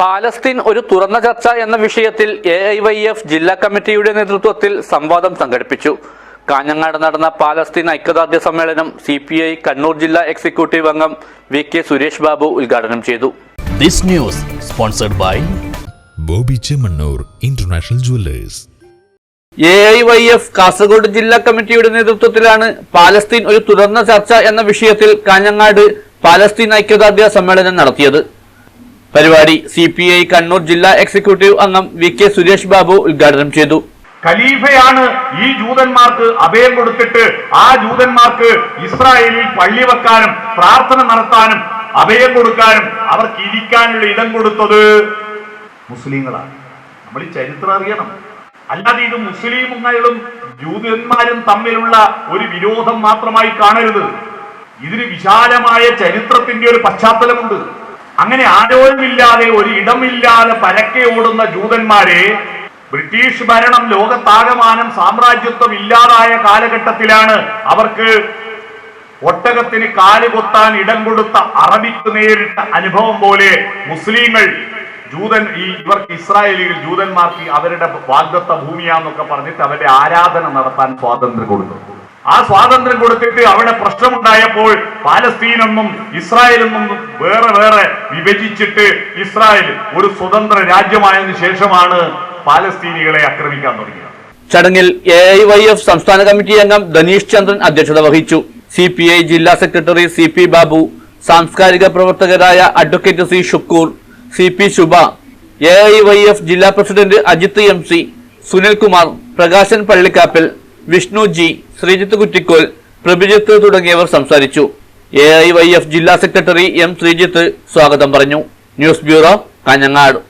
Palestine ഒരു തുറന്ന ചർച്ച എന്ന വിഷയത്തിൽ എ ഐ വൈ എഫ് ജില്ലാ കമ്മിറ്റിയുടെ നേതൃത്വത്തിൽ സംവാദം സംഘടിപ്പിച്ചു. കാഞ്ഞങ്ങാട് നടന്ന പാലസ്തീൻ ഐക്യദാർഢ്യ സമ്മേളനം സി പി ഐ കണ്ണൂർ ജില്ലാ എക്സിക്യൂട്ടീവ് അംഗം വി കെ സുരേഷ് ബാബു ഉദ്ഘാടനം ചെയ്തു. This news sponsored by Boby Chemmanur international jewellers. A I Y F Kasaragod ജില്ലാ കമ്മിറ്റിയുടെ നേതൃത്വത്തിലാണ് പാലസ്തീൻ ഒരു തുറന്ന ചർച്ച എന്ന വിഷയത്തിൽ കാഞ്ഞങ്ങാട് പാലസ്തീൻ ഐക്യദാർഢ്യ സമ്മേളനം നടത്തിയത്. പരിപാടി സി പി ഐ കണ്ണൂർ ജില്ലാ എക്സിക്യൂട്ടീവ് അംഗം വി കെ സുരേഷ് ബാബു ഉദ്ഘാടനം ചെയ്തു. ഖലീഫയാണ് ഈ ജൂതന്മാർക്ക് അഭയം കൊടുത്തിട്ട് ആ ജൂതന്മാർക്ക് ഇസ്രായേലിൽ പള്ളി വെക്കാനും പ്രാർത്ഥന നടത്താനും അഭയം കൊടുക്കാനും അവർക്ക് ഇരിക്കാനുള്ള ഇടം കൊടുത്തത് മുസ്ലിങ്ങളാണ്. നമ്മൾ ഈ ചരിത്രം അറിയണം. അല്ലാതെ ഇത് മുസ്ലിമുകളും ജൂതന്മാരും തമ്മിലുള്ള ഒരു വിരോധം മാത്രമായി കാണരുത്. ഇതിന് വിശാലമായ ചരിത്രത്തിന്റെ ഒരു പശ്ചാത്തലമുണ്ട്. അങ്ങനെ ആരോഗ്യമില്ലാതെ ഒരു ഇടമില്ലാതെ പരക്കെ ഓടുന്ന ജൂതന്മാരെ ബ്രിട്ടീഷ് ഭരണം ലോകത്താകമാനം സാമ്രാജ്യത്വം ഇല്ലാതായ കാലഘട്ടത്തിലാണ് അവർക്ക് ഒട്ടകത്തിന് കാൽ കൊത്താൻ ഇടം കൊടുത്ത അറബിക്ക് നേരിട്ട അനുഭവം പോലെ മുസ്ലിങ്ങൾ ജൂതൻ ഈ ഇവർക്ക് ഇസ്രായേലികൾ ജൂതന്മാർക്ക് അവരുടെ വാഗ്ദത്ത ഭൂമിയാന്നൊക്കെ പറഞ്ഞിട്ട് അവരുടെ ആരാധന നടത്താൻ സ്വാതന്ത്ര്യം കൊടുത്തു. ആ സ്വാതന്ത്ര്യം കൊടുത്തിട്ട് അവിടെ പ്രശ്നമുണ്ടായപ്പോൾ പാലസ്തീനെന്നും ഇസ്രായേലെന്നും വേറെ വേറെ വിഭജിച്ചിട്ട് ഇസ്രായേൽ ഒരു സ്വതന്ത്ര രാജ്യമായതിനു ശേഷമാണ് പാലസ്തീനികളെ ആക്രമിക്കാൻ തുടങ്ങിയത്. ചടങ്ങിൽ എ ഐ വൈ എഫ് സംസ്ഥാന കമ്മിറ്റി അംഗം ധനീഷ് ചന്ദ്രൻ അധ്യക്ഷത വഹിച്ചു. സി പി ഐ ജില്ലാ സെക്രട്ടറി സി പി ബാബു സാംസ്കാരിക പ്രവർത്തകരായ advocate C Shukkoor C P Shubha A I Y F ജില്ലാ president Ajith M C Sunilkumar Prakashan Pallikkappil Vishnu G Sreejith Kuttikkol Prabhijith തുടങ്ങിയവർ സംസാരിച്ചു. എ ഐ വൈ എഫ് ജില്ലാ secretary M Sreejith സ്വാഗതം പറഞ്ഞു. News bureau Kanhangad.